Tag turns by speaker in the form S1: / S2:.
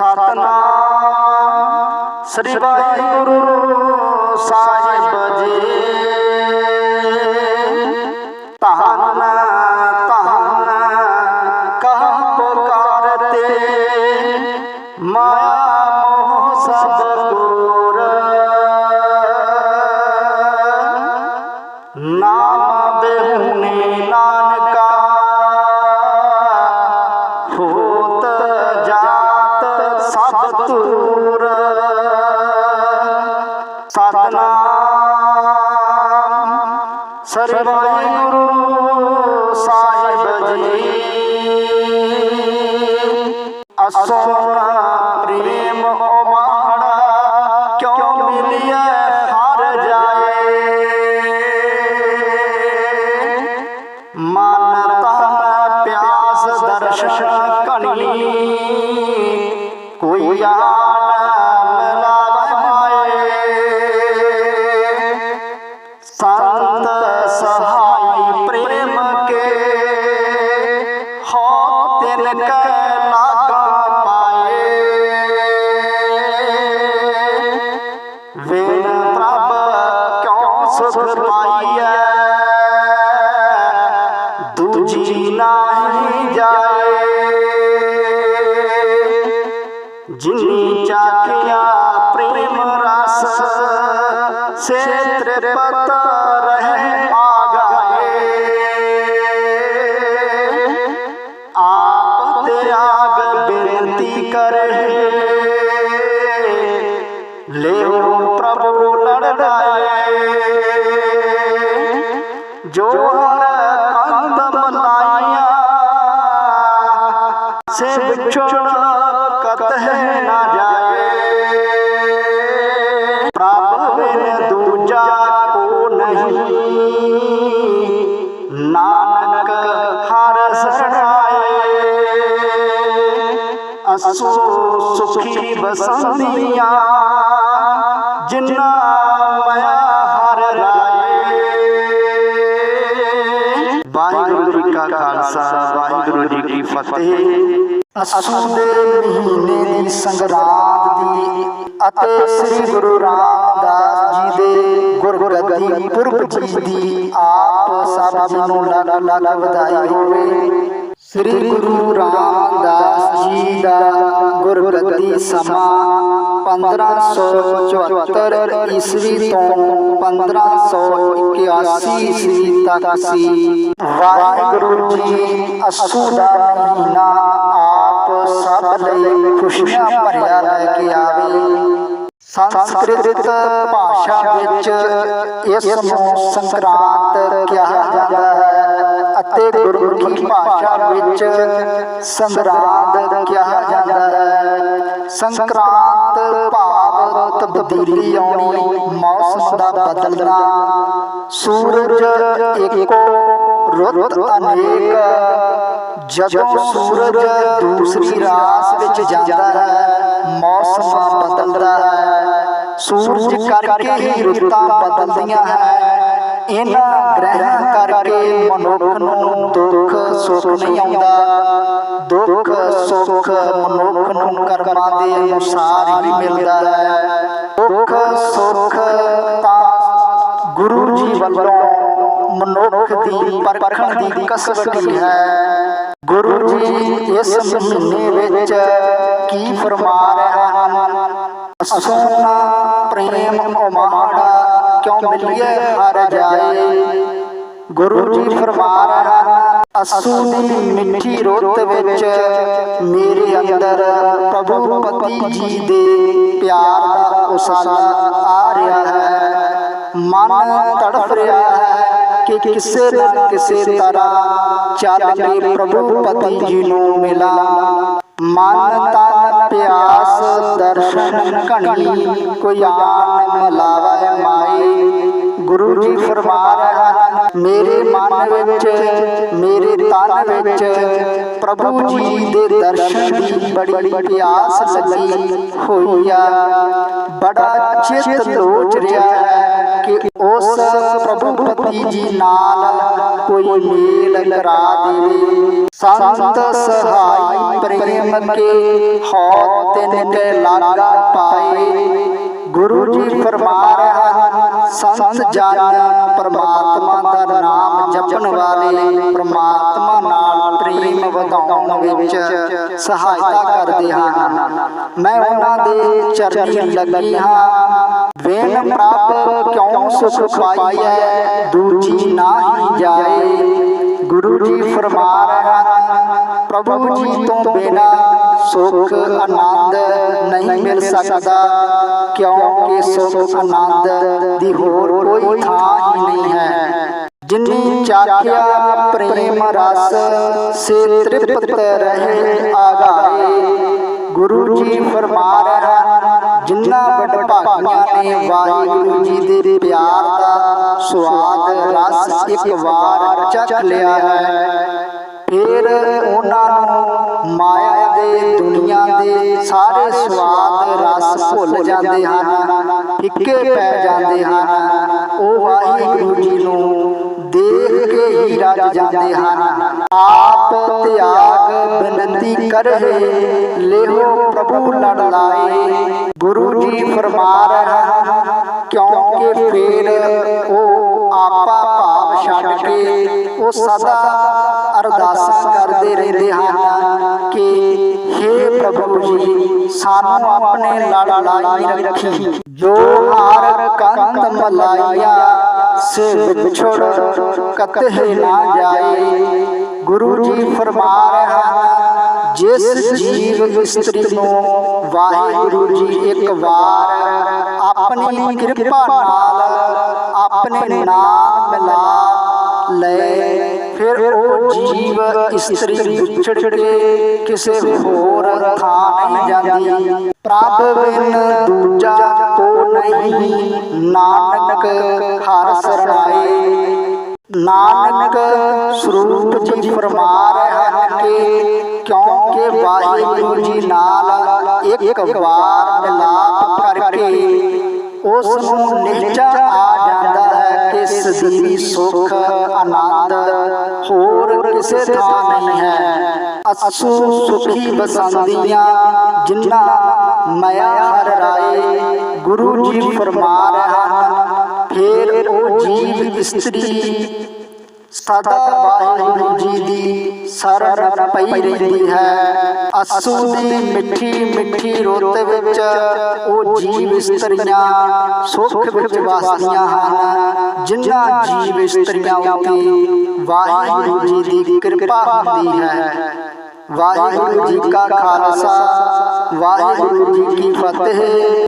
S1: ਸਤਨਾਮ। ਸ੍ਰੀ ਵਾਹਿਗੁਰੂ ਸਾਹਿਬ ਜੀ। ਧੰਨ ਧੰਨ ਕਹ ਪੁਕਾਰਤੇ ਮਾਇਆ ਜਾਤ ਸਭ ਤੂਰ ਸਤਨਾਮ। ਸ੍ਰੀ ਵਾਹਿਗੁਰੂ ਸਾਹਿਬ ਜੀ। ਅਸੋਨ ਪ੍ਰੇਮ ਕੋਈ ਜਿਨੀ ਚਾਖਿਆ ਪ੍ਰੇਮ ਰਸ ਸੇ ਤ੍ਰਿਪਤ ਰਹਿ ਆਗਾਏ ਆਪ ਤਿਆਗ ਬੇਨਤੀ ਕਰੇ ਲਿਓ ਪ੍ਰਭੂ ਅਸੋ ਸੁਖੀ ਬਸੰਦੀਆਂ, ਜਿਨਾ ਮਾਇਆ ਹਰ ਰਾਏ। ਵਾਹਿਗੁਰੂ ਜੀ ਕਾ ਖਾਲਸਾ, ਵਾਹਿਗੁਰੂ ਜੀ ਕੀ ਫਤਿਹ। ਅਸੂ ਦੇ ਮਹੀਨੇ ਦੀ ਸੰਗਰਾਂਦ ਦੀ ਅਤੇ ਸ੍ਰੀ ਗੁਰੂ ਰਾਮਦਾਸ ਜੀ ਦੇ ਗੁਰਗੱਦੀ ਪੁਰਬ ਜੀ ਦੀ ਆਪ ਸਭ ਜੀ ਨੂੰ ਲੱਖ ਲੱਖ ਵਧਾਈ ਹੋਵੇ। ਸ੍ਰੀ ਗੁਰੂ ਰਾਮਦਾਸ ਜੀ ਦਾ ਗੁਰਗੱਦੀ ਸਮਾਂ 1574 ਈਸਵੀ ਤੋਂ 1581 ਈਸਵੀ ਤੱਕ ਸੀ। ਵਾਹਿਗੁਰੂ ਜੀ, ਅਸੂ ਦਾ ਮਹੀਨਾ ਆਪ ਸਭ ਲਈ ਖੁਸ਼ੀਆਂ ਭਰਿਆ ਲੈ ਕੇ ਆਵੇ। ਸੰਸਕ੍ਰਿਤ ਭਾਸ਼ਾ ਵਿੱਚ ਇਸ ਨੂੰ ਸੰਕਰਾਂਤ ਕਿਹਾ ਜਾਂਦਾ ਹੈ। ਅਤੇ ਗੁਰਮੁਖੀ ਭਾਸ਼ਾ ਵਿੱਚ ਸੰਗਰਾਂਦ ਕਿਹਾ ਜਾਂਦਾ ਹੈ। ਸੰਕਰਾਂਤ ਭਾਵ ਤਬਦੀਲੀ ਆਉਣੀ, ਮੌਸਮ ਦਾ ਬਦਲਣਾ। ਸੂਰਜ ਇੱਕੋ ਰੁੱਤ ਅਨੇਕ, ਜਦੋਂ ਸੂਰਜ ਦੂਸਰੀ ਰਾਸ ਵਿੱਚ ਜਾਂਦਾ ਹੈ, ਮੌਸਮ ਬਦਲਦਾ ਹੈ। ਸੂਰਜ ਕਰਕੇ ਹੀ ਰੁੱਤਾਂ ਬਦਲਦੀਆਂ ਹੈ। ਇਹਨਾਂ ਗ੍ਰਹਿਾਂ ਕਰਕੇ ਮਨੁੱਖ ਨੂੰ ਦੁੱਖ ਸੁੱਖ ਨਹੀਂ ਆਉਂਦਾ। ਦੁੱਖ, ਸੁੱਖ ਮਨੁੱਖ ਨੂੰ ਕਰਮਾਂ ਦੇ ਅਨੁਸਾਰ ਹੀ ਮਿਲਦਾ ਹੈ। ਦੁੱਖ, ਸੁੱਖ ਤਾਂ ਗੁਰੂ ਜੀ ਵੱਲੋਂ ਮਨੁੱਖ ਦੀ ਪਰਖਣ ਦੀ ਕਸਵਟੀ ਹੈ। ਗੁਰੂ ਜੀ ਇਸ ਮਹੀਨੇ ਵਿੱਚ ਕੀ ਫਰਮਾ ਰਹੇ ਹਨ? ਅਸੋਨਾ ਪ੍ਰੇਮ ਉਮਾੜਾ ਕਿਉਂ ਮਿਲਿਏ? ਹਰ ਜਾਏ। ਗੁਰੂ ਜੀ ਫਰਮਾ ਰਹੇ ਅਸੂ ਦੀ ਮਿੱਠੀ ਰੁੱਤ ਵਿੱਚ ਮੇਰੇ ਅੰਦਰ ਪ੍ਰਭੂ ਪਤੀ ਜੀ ਦੇ ਪਿਆਰ ਦਾ ਉਸਾਲਾ ਆ ਰਿਹਾ ਹੈ। ਮਨ ਤੜਫ ਰਿਹਾ ਹੈ ਕਿ ਕਿਸੇ ਨਾ ਕਿਸੇ ਤਰ੍ਹਾਂ ਚੱਲ ਕੇ ਪ੍ਰਭੂ ਪਤੀ ਜੀ ਨੂੰ ਮਿਲਾ। ਮਨ ਤਨ ਪਿਆਸ ਦਰਸ਼ਨ ਘਣੀ ਕੋਈ ਆਨ ਮਲਾਵੇ ਮਾਈ। ਗੁਰੂ ਜੀ ਫਰਮਾ ਰਹੇ ਹਨ ਮੇਰੇ ਮਨ ਵਿੱਚ ਮੇਰੇ ਤਨ ਵਿੱਚ ਪ੍ਰਭੂ ਜੀ ਦੇ ਦਰਸ਼ਨ ਦੀ ਬੜੀ ਪਿਆਸ ਲੱਗੀ ਹੋਈ ਆ। ਬੜਾ ਚਿੱਤ ਲੋਚ ਰਿਹਾ ਹੈ ਕਿ ਉਸ ਪ੍ਰਭੂ ਪਤੀ ਜੀ ਨਾਲ ਕੋਈ ਮੇਲ ਕਰਾ ਦੇਵੇ। ਸੰਤ ਸਹਾਈ ਪ੍ਰੇਮ ਕੇ ਹਉ ਤਿਨ ਕੇ ਲਾਗਾ ਪਾਏ। ਗੁਰੂ ਜੀ ਫਰਮਾ ਰਹੇ ਸੰਤ ਜਨ ਪਰਮਾਤਮਾ ਦਾ ਨਾਮ ਜਪਣ ਵਾਲੇ ਪਰਮਾਤਮਾ ਨਾਲ ਪ੍ਰੇਮ ਵਧਾਉਣ ਵਿੱਚ ਸਹਾਇਤਾ ਕਰਦੇ ਹਨ ਮੈਂ ਉਹਨਾਂ ਦੇ ਚਰਨੀ ਲੱਗੀ ਹਾਂ। ਵੇਨ ਪ੍ਰਭ ਕਿਉਂ ਸੁਖ ਪਾਈਐ? ਦੂਜੀ ਨਾਹੀ ਜਾਏ। ਗੁਰੂ ਜੀ ਫਰਮਾ ਰਹੇ ਹਨ। ਪ੍ਰਭੂ ਜੀ ਤੋਂ ਬਿਨਾ ਸੁਖ ਆਨੰਦ ਨਹੀਂ ਮਿਲ ਸਕਦਾ। ਕਿਉਂਕਿ ਸੁਖ ਆਨੰਦ ਦੀ ਹੋਰ ਕੋਈ ਥਾਂ ਹੀ ਨਹੀਂ ਹੈ। ਜਿਨੀ ਚਾਖਿਆ ਪ੍ਰੇਮ ਰਸ ਸੇ ਤ੍ਰਿਪਤ ਰਹੇ ਆਗਾਏ ਗੁਰੂ ਜੀ ਫਰਮਾ ਰਹੇ ਹਨ ਵਡਭਾਗੀਆਂ ਨੇ ਵਾਹਿਗੁਰੂ ਜੀ ਦੇ ਪਿਆਰ ਦਾ ਸਵਾਦ ਰਸ ਇੱਕ ਵਾਰ ਚੱਖ ਲਿਆ ਹੈ, ਫਿਰ ਉਹਨਾਂ ਨੂੰ ਮਾਇਆ ਦੇ ਦੁਨੀਆ ਦੇ ਸਾਰੇ ਸਵਾਦ ਰਸ ਭੁੱਲ ਜਾਂਦੇ ਹਨ, ਫਿੱਕੇ ਪੈ ਜਾਂਦੇ ਹਨ। ਉਹ ਵਾਹਿਗੁਰੂ ਜੀ ਨੂੰ ਦੇਖ ਕੇ ਹੀ ਰਜ ਜਾਂਦੇ ਹਨ। ਆਪ ਤਿਆਗ ਬੇਨਤੀ ਕਰੇ। ਲਿਹੋ ਪ੍ਰਭੂ ਲੜ ਲਾਏ। ਗੁਰੂ ਜੀ ਫਰਮਾ ਰਹੇ ਕਿਉਂਕਿ ਫਿਰ ਉਹ ਆਪਾ ਭਾਵ ਛੱਡ ਕੇ ਉਹ ਸਦਾ ਅਰਦਾਸਾਂ ਕਰਦੇ ਰਹਿੰਦੇ ਹਨ ਕਿ हे ਪ੍ਰਭੂ ਜੀ, ਸਾਨੂੰ ਆਪਣੇ ਲੜ ਲਾਈ ਰੱਖੀ। ਜੋ ਹਾਰ ਕੰਤ ਮਲਾਈਆ ਸੇ ਵਿਛੜ ਕਤਹਿ ਨਾ ਜਾਏ ਗੁਰੂ ਜੀ ਫਰਮਾ ਰਹੇ ਹਨ ਜਿਸ ਜੀਵ ਇਸਤਰੀ ਨੂੰ ਵਾਹਿਗੁਰੂ ਜੀ ਇੱਕ ਵਾਰ ਆਪਣੀ ਕਿਰਪਾ ਨਾਲ ਆਪਣੇ ਨਾਮ ਮਿਲਾ ਲੈ ਫਿਰ ਉਹ ਜੀਵ ਇਸਤਰੀ ਵਿਛੜ ਕੇ ਕਿਸੇ ਹੋਰ ਥਾਂ ਨਹੀਂ ਜਾਂਦੀ ਪ੍ਰਭ ਬਿਨ ਦੂਜਾ ਨਹੀਂ ਨਾਨਕ ਹਰ ਸਰਣਾਏ ਨਾਨਕ ਸਰੂਪ ਜੀ ਫਰਮਾ ਰਹੇ ਹਨ ਕਿ ਕਿਉਂਕਿ ਵਾਹਿਗੁਰੂ ਜੀ ਨਾਲ ਇੱਕ ਵਾਰ ਮਿਲਾਪ ਕਰਕੇ ਉਸ ਨੂੰ ਨਿਹਚਾ ਆ ਜਾਂਦਾ ਹੈ ਕਿ ਸਦੀਵੀ ਸੁਖ, ਆਨੰਦ ਹੋਰ ਕਿਸੇ ਥਾਂ ਨਹੀਂ ਹੈ। ਅਸੂ ਸੁਖੀ ਬਸੰਦੀਆਂ ਜਿਨ੍ਹਾਂ ਮਾਇਆ ਹਰ ਰਾਏ ਗੁਰੂ ਜੀ ਫਰਮਾ ਰਹੇ ਹਨ ਫਿਰ ਉਹ ਜੀਵ ਇਸਤਰੀ ਸਦਾ ਵਾਹਿਗੁਰੂ ਜੀ ਦੀ ਸ਼ਰਨ ਪਈ ਰਹਿੰਦੀ ਹੈ। ਅਸੂ ਦੀ ਮਿੱਠੀ ਮਿੱਠੀ ਰੁੱਤ ਵਿੱਚ ਉਹ ਜੀਵ ਇਸਤਰੀਆਂ ਸੁਖ ਵਿੱਚ ਵਸਦੀਆਂ ਹਨ। ਜਿਨ੍ਹਾਂ ਜੀਵ ਇਸਤਰੀਆਂ ਉੱਤੇ ਵਾਹਿਗੁਰੂ ਜੀ ਦੀ ਕਿਰਪਾ ਹੁੰਦੀ ਹੈ। ਵਾਹਿਗੁਰੂ ਜੀ ਕਾ ਖਾਲਸਾ, ਵਾਹਿਗੁਰੂ ਜੀ ਕੀ ਫਤਿਹ।